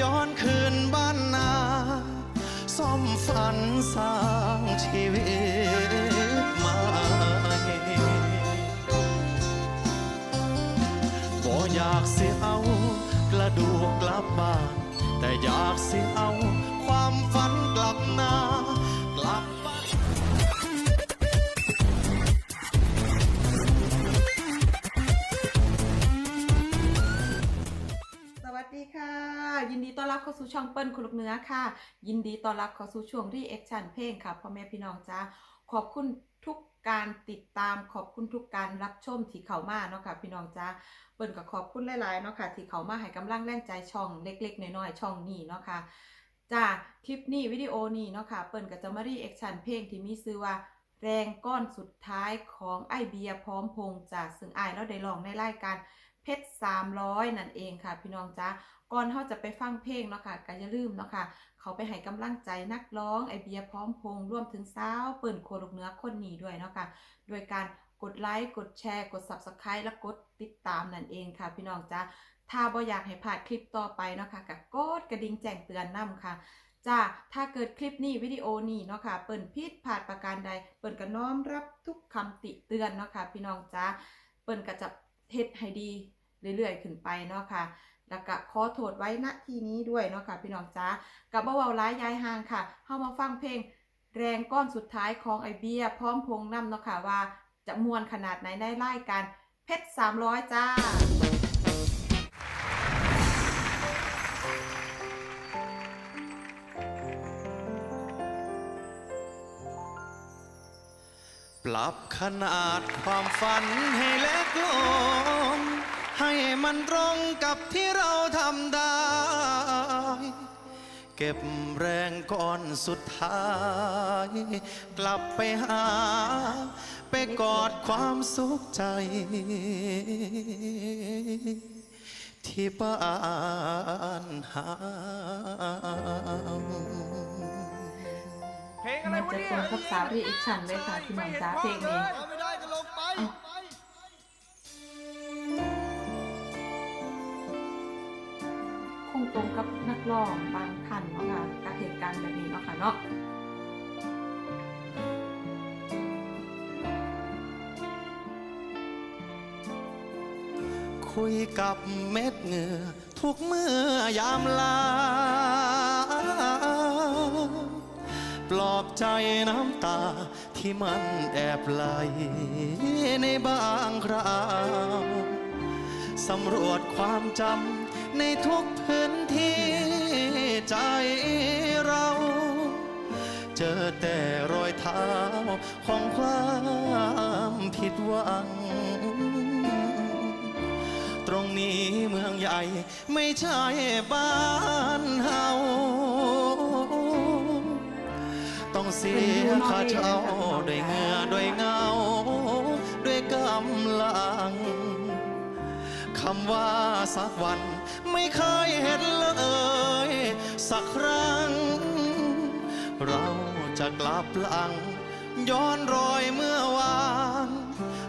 ย้อนคืนบ้านนาซ่อมฝันสร้างชีวิตใหม่บ่อยากสิเอากระดูกกลับบ้านแต่อยากสิเอาความฝันกลับนา ค่ะ ยินดีต้อนรับเข้าสู่ช่องเปิ้ลคุณลูกเนื้อค่ะ ยินดีต้อนรับเข้าสู่ช่วงรีแอคชั่นเพลงค่ะพ่อแม่พี่น้องจ้าขอบคุณทุกการติดตามขอบคุณทุกการรับชมที่เขามาเนาะค่ะพี่น้องจ้าเปิ้ลก็ขอบคุณหลายๆเนาะค่ะที่เขามาให้กำลังแรงใจช่องเล็ก ๆน้อยๆช่องนี้เนาะค่ะจ้าคลิปนี้วิดีโอนี้เนาะค่ะเปิ้ลก็จะมารีแอคชั่นเพลงที่มีชื่อว่าแรงก้อนสุดท้ายของไอเบียพร้อมพงษ์จากซึ่งไอายแล้วได้ลองในรายการเพชร300 นั่นเองค่ะ พี่น้องจ้า ก่อนเขาจะไปฟังเพลงเนาะค่ะก็อย่าลืมเนาะค่ะ เขาไปให้กำลังใจนักร้องไอเบียพร้อมพงษ์รวมถึงสาวเปิ่นโคลูกเนื้อคนนี้ด้วยเนาะค่ะโดยการกดไลค์กดแชร์ กด Subscribe และกดติดตามนั่นเองค่ะ พี่น้องจ้าถ้าบ่อยากให้พลาดคลิปต่อไปเนาะค่ะก็กดกระดิ่งแจ้งเตือนนํค่ะจ้าถ้าเกิดคลิปนี้วิดีโอนี้เนาะค่ะเปิ่นผิดพลาดประการใด เปิ่นก็น้อมรับทุกคำติเตือนเนาะค่ะพี่น้องจ้าเปิ่นก็จะเฮ็ดให้ดีเรื่อยๆ ขึ้นไปเนาะค่ะ แล้วก็ขอโทษไว้ณที่นี้ด้วยเนาะค่ะพี่น้องจ้ากับเบาเว้าร้ายยายห่างค่ะเข้ามาฟังเพลงแรงก้อนสุดท้ายของไอเบียพร้อมพงษ์นำเนาะค่ะว่าจะมวนขนาดไหนในรายการเพชร300จ้าปรับขนาดความฝันให้เล็กลง ให้มันตรงกับที่เราทำได้ เก็บแรงก่อนสุดท้าย กลับไปหา ไปกอดความสุขใจ ที่บ้านหาเพลงอะไรมันวะจะเนี่ยตรงกับสาวรีแอคชั่นเลยค่ะพี่น้องจ้าเพลงนี้ ไม่ได้ก็ลงไป ตรงกับนักร้องบางท่านเนาะค่ะกับเหตุการณ์แบบนี้เนาะค่ะเนาะคุยกับเม็ดเหงื่อทุกเมื่อยามลา ปลอบใจน้ำตาที่มันแอบไหลในบางคราวสำรวจความจำ ในทุกพื้นที่ใจเรา เจอแต่รอยเท้าของความผิดหวัง ตรงนี้เมืองใหญ่ไม่ใช่บ้านเฮาต้องเสียค่าเช่าด้วยเงื่อด้วยเงา ด้วยกำลังคำว่า สักวัน ไม่เคยเห็นเลย สักครั้ง เราจะกลับหลัง ย้อนรอยเมื่อวาน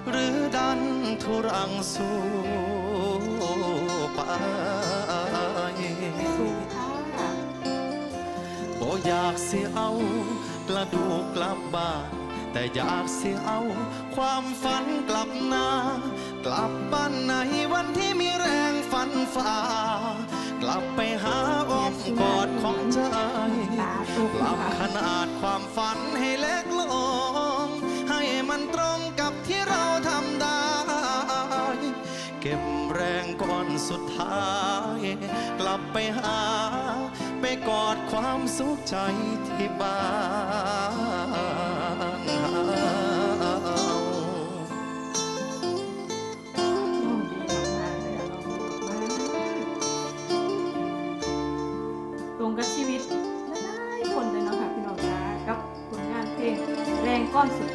หรือดันทุรังสู้ไปสู้ค่ะบ่อยากเสิเอากระดูกกลับบ้านแต่อยากเสิเอา ความฝันกลับนากลับบ้านในวันที่มีแรงันฝ่ากลับไปหาอ้อมกอดของใจปรับขนาดความฝันให้เล็กลง ให้มันตรงกับที่เราทำได้ เก็บแรงก่อนสุดท้าย กลับไปหา ไปกอดความสุขใจที่บ้าน แร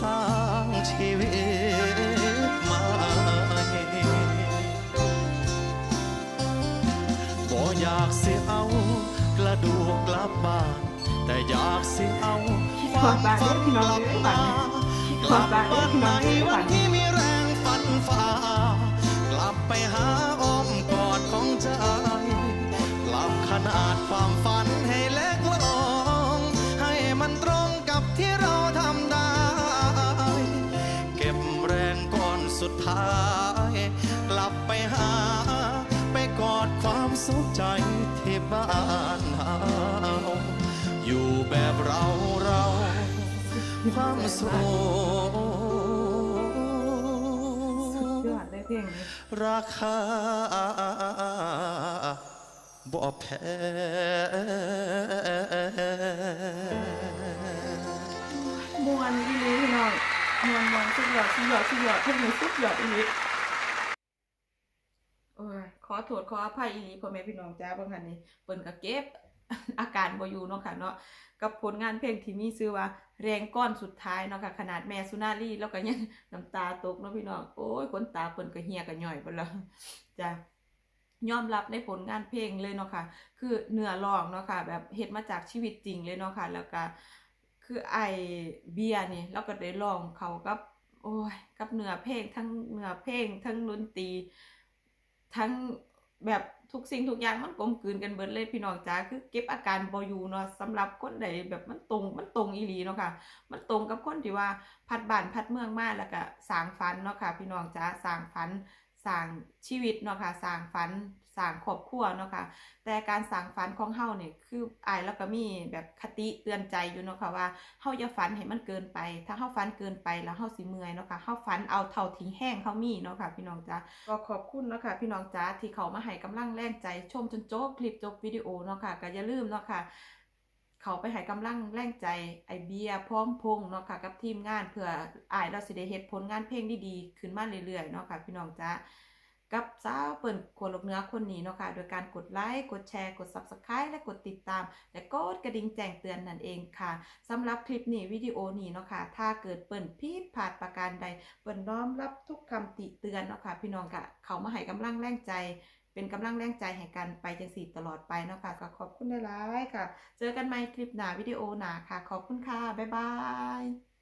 สร้างชีวิตม่บ่อยากเสียเอากระดูกกลับบ้านแต่อยากเสียเอาความฝันกลับมากลับบ้านในวันที่มีแรงฝันฝ่ากลับไปหาอ้อมกอดของใจกลับขนาดความฝัน อนสุดท้ายกลับไปหา ไปกอดความสุขใจที่บ้านเฮาอยู่แบบเราเราความสุสุดขยอดเลยเพลงนี้ราคาบ่แพง สุดยอดสุดยอดสุดยอดเพลงนี้สุดยอดอีหลีโอ้ยขอโทษขออภัยอีลีพ่อแม่พี่น้องจ้าบางคันนี้เปิ้นก็เก็บอาการบอยู่เนาะค่ะเนาะกับผลงานเพลงที่มีชื่อว่าแรงก้อนสุดท้ายเนาะค่ะขนาดแม่สุนารีแล้วก็ยังน้ำตาตกเนาะพี่น้องโอ้ยขนตาเปิ้นก็เหี่ยก็ย่อยเบิดแล้วจ้ะยอมรับในผลงานเพลงเลยเนาะค่ะ คือเนื้อร้องเนาะค่ะ แบบเฮ็ดมาจากชีวิตจริงเลยเนาะค่ะ แล้วก็คือไอเบียร์นี่เราก็ได้ร้องเขากับ โอ้ยกับเนื้อเพลงทั้งเนื้อเพลง ทั้งดนตรีทั้งแบบทุกสิ่งทุกอย่างมันกลมกลืนกันเบิดเลยพี่น้องจ้าคือเก็บอาการบอยู่เนาะสำหรับคนใดแบบมันตรงมันตรงอีหลีเนาะค่ะ มันตรงกับคนที่ว่าพัดบ้านพัดเมืองมาแล้วก็สร้างฝันเนาะค่ะ พี่น้องจ้าสร้างฝันสร้างชีวิตเนาะค่ะสร้างฝัน สร้างครอบครัวเนาะค่ะแต่การสร้างฝันของเฮาเนี่ยคืออายแล้วก็มีแบบคติเตือนใจอยู่เนาะค่ะว่าเฮาอย่าฝันให้มันเกินไป ถ้าเฮาฝันเกินไปแล้วเฮาสิเมื่อยเนาะค่ะเฮาฝันเอาเท่าที่แห้งเฮามีเนาะค่ะพี่น้องจ้าก็ขอบคุณเนาะค่ะพี่น้องจ้าที่เขามาให้กำลังแรงใจชมจนจบคลิปจบวิดีโอเนาะค่ะก็อย่าลืมเนาะค่ะเขาไปให้กำลังแรงใจไอเบียพร้อมพงเนาะค่ะกับทีมงานเพื่ออายเราสิได้เฮ็ดผลงานเพลงดีๆ ขึ้นมาเรื่อยๆเนาะค่ะพี่น้องจ้า กับสาวเปิ่นขวลกเนื้อคนนี้เนาะค่ะโดยการกดไลค์ กดแชร์ กด Subscribe และกดติดตาม และกดกระดิ่งแจ้งเตือนนั่นเองค่ะสำหรับคลิปนี้วิดีโอนี้เนาะค่ะถ้าเกิดเปิ่นผิดพลาดประการใด เปิ่นน้อมรับทุกคำติเตือนเนาะค่ะพี่น้องกะเขามาให้กำลังแรงใจเป็นกำลังแรงใจให้กันไปจังสีตลอดไปเนาะค่ะก็ขอบคุณหลายๆค่ะ เจอกันใหม่คลิปหน้าวิดีโอหน้าค่ะ ขอบคุณค่ะบ๊ายบาย